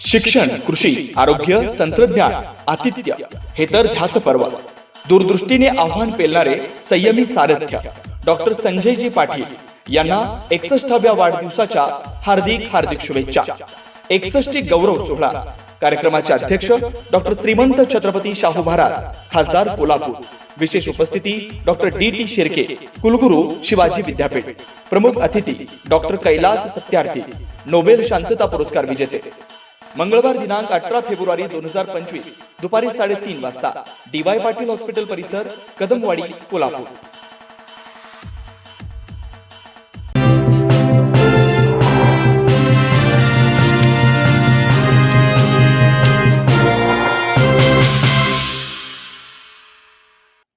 शिक्षण कृषी आरोग्य तंत्रज्ञान आतिथ्य हे तर ध्याच पर्व. दूरदृष्टीने आव्हान पेलणारे संयमी सारथ्य. डॉक्टर संजयजी पाटील यांना एकसष्टाव्या वाढदिवसाच्या हार्दिक हार्दिक शुभेच्छा. एकसष्टी गौरव सोहळा. कार्यक्रमाचे अध्यक्ष डॉक्टर श्रीमंत छत्रपती शाहू महाराज खासदार कोल्हापूर. विशेष उपस्थिती डॉक्टर डी टी शिर्के कुलगुरू शिवाजी विद्यापीठ. प्रमुख अतिथी डॉक्टर कैलास सत्यार्थी नोबेल शांतता पुरस्कार विजेते. मंगळवार दिनांक अठरा फेब्रुवारी दोन हजार पंचवीस दुपारी साडेतीन वाजता डी वाय पाटील हॉस्पिटल परिसर कदमवाडी कोल्हापूर.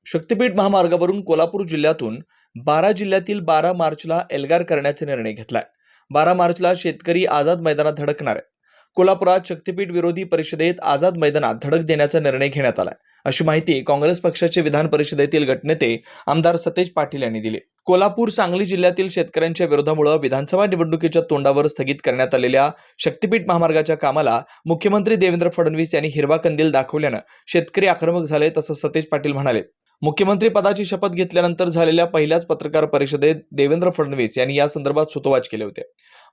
शक्तीपीठ महामार्गावरून कोल्हापूर जिल्ह्यातून बारा जिल्ह्यातील बारा मार्चला एल्गार करण्याचा निर्णय घेतलाय. बारा मार्चला शेतकरी आझाद मैदानात धडकणार आहे कोल्हापुरात शक्तीपीठ विरोधी परिषदेत आझाद मैदानात धडक देण्याचा निर्णय घेण्यात आला अशी माहिती काँग्रेस पक्षाचे विधान परिषदेतील गटनेते आमदार सतेज पाटील यांनी दिली. कोल्हापूर सांगली जिल्ह्यातील शेतकऱ्यांच्या विरोधामुळे विधानसभा निवडणुकीच्या तोंडावर स्थगित करण्यात आलेल्या शक्तीपीठ महामार्गाच्या कामाला मुख्यमंत्री देवेंद्र फडणवीस यांनी हिरवा कंदील दाखवल्यानं शेतकरी आक्रमक झाले तसं सतेज पाटील म्हणाले. मुख्यमंत्री पदाची शपथ घेतल्यानंतर झालेल्या पहिल्याच पत्रकार परिषदेत देवेंद्र फडणवीस यांनी या संदर्भात सुतोवाच केले होते.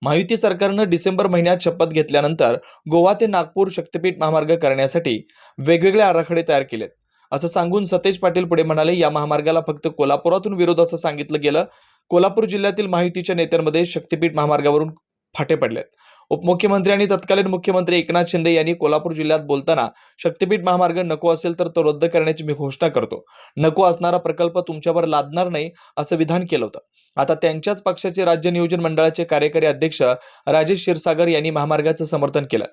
महायुती सरकारनं डिसेंबर महिन्यात शपथ घेतल्यानंतर गोवा ते नागपूर शक्तीपीठ महामार्ग करण्यासाठी वेगवेगळे आराखडे तयार केलेत. असं सांगून सतेज पाटील पुढे म्हणाले या महामार्गाला फक्त कोल्हापुरातून विरोध असं सांगितलं गेलं. कोल्हापूर जिल्ह्यातील महायुतीच्या नेत्यांमध्ये शक्तीपीठ महामार्गावरून फाटे पडलेत. उपमुख्यमंत्री आणि तत्कालीन मुख्यमंत्री एकनाथ शिंदे यांनी कोल्हापूर जिल्ह्यात बोलताना शक्तीपीठ महामार्ग नको असेल तर तो रद्द करण्याची मी घोषणा करतो. नको असणारा प्रकल्प तुमच्यावर लादणार नाही असं विधान केलं होतं. आता त्यांच्याच पक्षाचे राज्य नियोजन मंडळाचे कार्यकारी अध्यक्ष राजेश क्षीरसागर यांनी महामार्गाचं समर्थन केलं.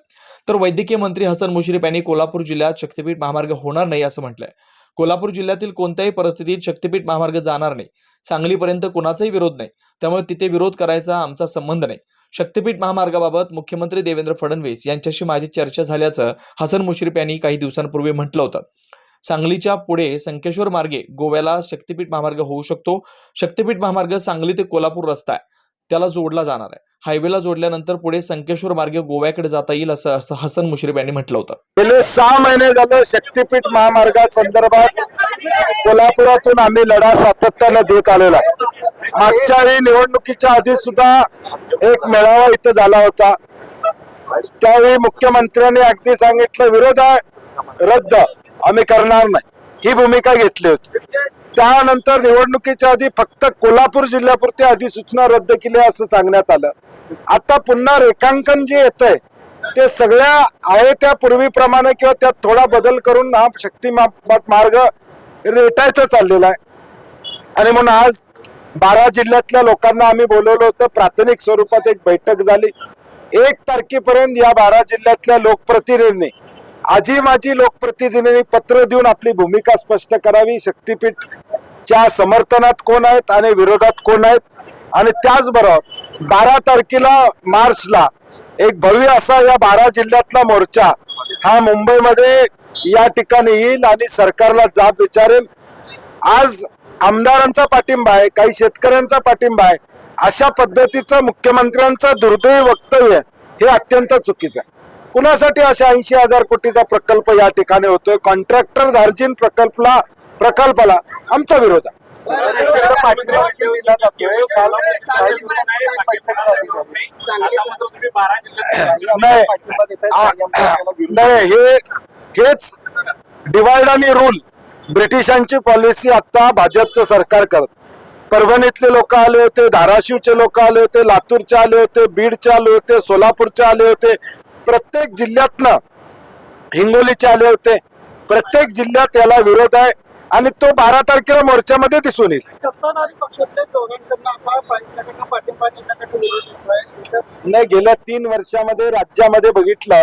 तर वैद्यकीय मंत्री हसन मुश्रीफ यांनी कोल्हापूर जिल्ह्यात शक्तीपीठ महामार्ग होणार नाही असं म्हटलंय. कोल्हापूर जिल्ह्यातील कोणत्याही परिस्थितीत शक्तीपीठ महामार्ग जाणार नाही. सांगलीपर्यंत कोणाचाही विरोध नाही. त्यामुळे तिथे विरोध करायचा आमचा संबंध नाही. शक्तीपीठ महामार्गाबाबत मुख्यमंत्री देवेंद्र फडणवीस यांच्याशी माझी चर्चा झाल्याचं हसन मुश्रीफ यांनी काही दिवसांपूर्वी म्हटलं होतं. सांगलीच्या पुढे संकेश्वर मार्गे गोव्याला शक्तीपीठ महामार्ग होऊ शकतो. शक्तीपीठ महामार्ग सांगली ते कोल्हापूर रस्ता आहे. त्याला जोडला जाणार आहे. हायवेला जोडल्यानंतर पुढे संकेश्वर मार्गे गोव्याकडे जाता येईल असं असं हसन मुश्रीफ यांनी म्हटलं होतं. गेले सहा महिने झालं शक्तीपीठ महामार्गासंदर्भात कोल्हापुरातून आम्ही लढा सातत्यानं देत आलेला आहे. मागच्या वेळी निवडणुकीच्या आधी सुद्धा एक मेळावा इथं झाला होता. त्यावेळी मुख्यमंत्र्यांनी अगदी सांगितलं विरोध आहे रद्द आम्ही करणार नाही. ही भूमिका घेतली होती. त्यानंतर निवडणुकीच्या आधी फक्त कोल्हापूर जिल्ह्यापुरती अधिसूचना रद्द केली असं सांगण्यात आलं. आता पुन्हा रेखांकन जे येत आहे ते सगळ्या आहे त्या पूर्वीप्रमाणे किंवा त्यात थोडा बदल करून हा शक्ती मार्ग रेटायचा चाललेला आहे. आणि म्हणून आज बारा जिल्ह्यातल्या लोकांना आम्ही बोलवलं होतं प्राथमिक स्वरूपात एक बैठक झाली. एक तारखेपर्यंत या बारा जिल्ह्यातल्या लोकप्रतिनिधींनी आजी माजी लोकप्रतिनिधींनी पत्र देऊन आपली भूमिका स्पष्ट करावी. शक्तीपीठच्या समर्थनात कोण आहेत आणि विरोधात कोण आहेत? आणि त्याचबरोबर बारा तारखेला मार्चला एक भव्य असा या बारा जिल्ह्यातला मोर्चा हा मुंबईमध्ये या ठिकाणी येईल आणि सरकारला जाब विचारेल. आज आमदारांचा पाठिंबा आहे काही शेतकऱ्यांचा पाठिंबा आहे. अशा पद्धतीचं मुख्यमंत्र्यांचं दुर्दैवी वक्तव्य हे अत्यंत चुकीचं आहे. कुणासाठी अशा ऐंशी हजार कोटीचा प्रकल्प या ठिकाणी होतोय? कॉन्ट्रॅक्टर धार्जिन प्रकल्पला प्रकल्पाला आमचा विरोध आहे. नाही. हे. हेच डिवाइड आणि रूल ब्रिटिशांची पॉलिसी आता भाजपचं सरकार करत. परभणीतले लोक आले होते धाराशिवचे लोक आले होते लातूरचे आले होते बीडचे आले होते सोलापूरचे आले होते. प्रत्येक जिल्ह्यातनं हिंगोलीचे आले होते. प्रत्येक जिल्ह्यात याला विरोध आहे आणि तो बारा तारखेला मोर्चामध्ये दिसून येईल. नाही गेल्या तीन वर्षामध्ये राज्यामध्ये बघितलं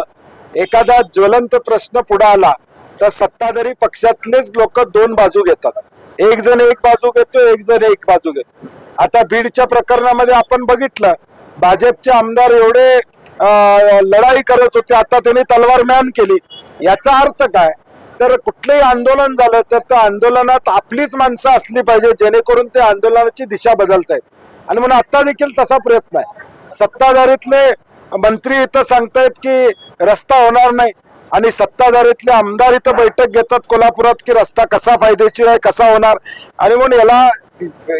एखादा ज्वलंत प्रश्न पुढे आला तर सत्ताधारी पक्षातलेच लोक दोन बाजू घेतात. एक जण एक बाजू घेतो एक जण एक बाजू घेतो. आता बीडच्या प्रकरणामध्ये आपण बघितलं भाजपचे आमदार एवढे लढाई करत होते. आता त्यांनी तलवार मॅन केली. याचा अर्थ काय? तर कुठलंही आंदोलन झालं तर त्या आंदोलनात आपलीच माणसं असली पाहिजे जेणेकरून ते आंदोलनाची दिशा बदलतायत. आणि म्हणून आता देखील तसा प्रयत्न आहे. सत्ताधारीतले मंत्री इथं सांगतायत की रस्ता होणार नाही. आणि सत्ताधारीतले आमदार इथं बैठक घेतात कोल्हापुरात की रस्ता कसा फायदेशीर आहे कसा होणार? आणि म्हणून याला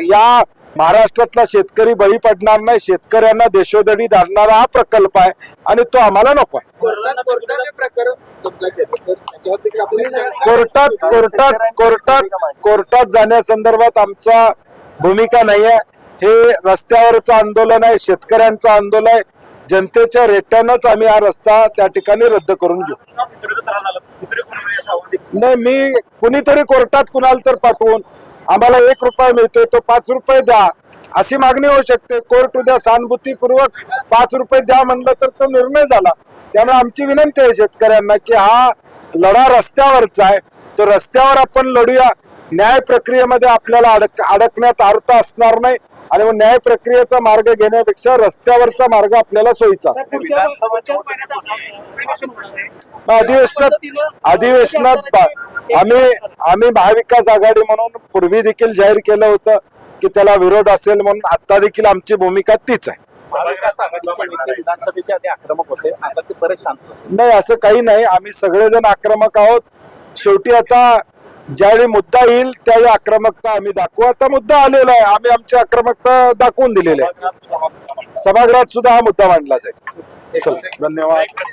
या महाराष्ट्रातला शेतकरी बळी पडणार नाही शेतकऱ्यांना देशोधडी धाडणारा हा प्रकल्प आहे आणि तो आम्हाला नको आहे. कोर्टात कोर्टात कोर्टात कोर्टात जाण्यासंदर्भात आमचा भूमिका नाही आहे. हे रस्त्यावरचं आंदोलन आहे शेतकऱ्यांचं आंदोलन आहे. जनतेच्या रेट्यानंच आम्ही हा रस्ता त्या ठिकाणी रद्द करून घेऊ. नाही मी कुणीतरी कोर्टात कुणाला तर पाठवून आम्हाला एक रुपया मिळतोय तो पाच रुपये द्या. अशी मागणी होऊ शकते. कोर्ट उद्या सहानुभूतीपूर्वक पाच रुपये द्या म्हणलं तर तो निर्णय झाला. त्यामुळे आमची विनंती आहे शेतकऱ्यांना की हा लढा रस्त्यावरचा आहे. तो रस्त्यावर आपण लढूया. न्याय प्रक्रियेमध्ये आपल्याला अडक अडकण्यात अर्थ असणार नाही. आणि मग न्याय प्रक्रियेचा मार्ग घेण्यापेक्षा रस्त्यावरचा मार्ग आपल्याला सोयीचा अधिवेशनात अधिवेशनात आम्ही आम्ही महाविकास आघाडी म्हणून पूर्वी देखील जाहीर केलं होतं की त्याला विरोध असेल म्हणून आता देखील आमची भूमिका तीच आहे. महाविकास आघाडीचे नेते विधानसभेचे आधी आक्रमक होते आता ते बरेच शांत झाले. नाही असं काही नाही. आम्ही सगळेजण आक्रमक आहोत. शेवटी आता ज्यावेळी मुद्दा येईल त्यावेळी आक्रमकता आम्ही दाखवू. आता मुद्दा आलेला आहे. आम्ही आमची आक्रमकता दाखवून दिलेली आहे. सभागृहात सुद्धा हा मुद्दा मांडला जाईल. धन्यवाद.